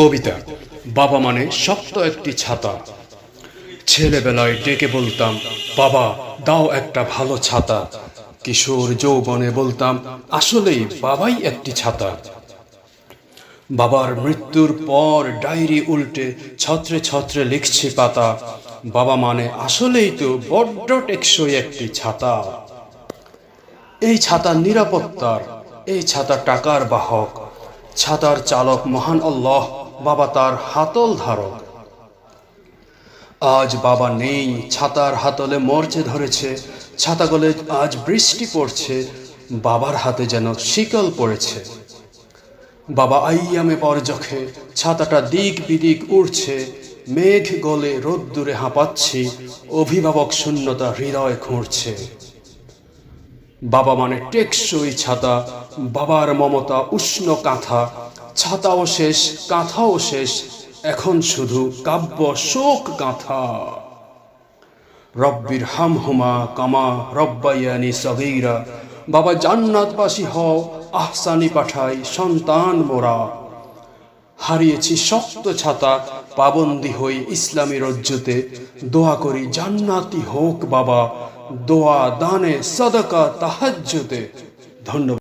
কবিতা। বাবা মানে শক্ত একটি ছাতা। ছেলেবেলায় ডেকে বলতাম, বাবা, দাও একটা ভালো ছাতা। কিশোর যৌবনে বলতাম, আসলেই বাবাই একটি ছাতা। বাবার মৃত্যুর পর ডায়েরি উল্টে ছত্রে ছত্রে লিখছি পাতা। বাবা মানে আসলেই তো বড্ড টেকসই একটি ছাতা। এই ছাতা নিরাপত্তার, এই ছাতা টাকার বাহক। ছাতার চালক মহান আল্লাহ বাবা তার হাতল ধারক। আজ বাবা নেই, ছাতার হাতলে মরচে ধরেছে, ছাতা গলে আজ বৃষ্টি পড়ছে, বাবার হাতে যেন শিকল পড়েছে। বাবা আইয়ামে পরজখে, ছাতাটা দিক বিদিক উড়ছে, মেঘ গলে রোদ্দুরে হাঁপাচ্ছি, অভিভাবক শূন্যতা হৃদয় খুঁড়ছে। বাবা মানে টেকসই ছাতা, বাবার মমতা উষ্ণ কাঁথা ছাতাও শেষ, কাঁথাও শেষ, এখন শুধু কাব্য শোক গাঁথা রব্বির হাম হুমা কামা রব্বাইয়ানি সগীরা, বাবা জান্নাতবাসী হও, আহসানি পাঠাই সন্তান মোরা। হারিয়েছি শক্ত ছাতা, পাবন্দি হই ইসলামী রজ্জুতে, দোয়া করি জান্নাতি হোক বাবা, দোয়া দানে সদকা তাহাজ্জুতে। ধন্যবাদ।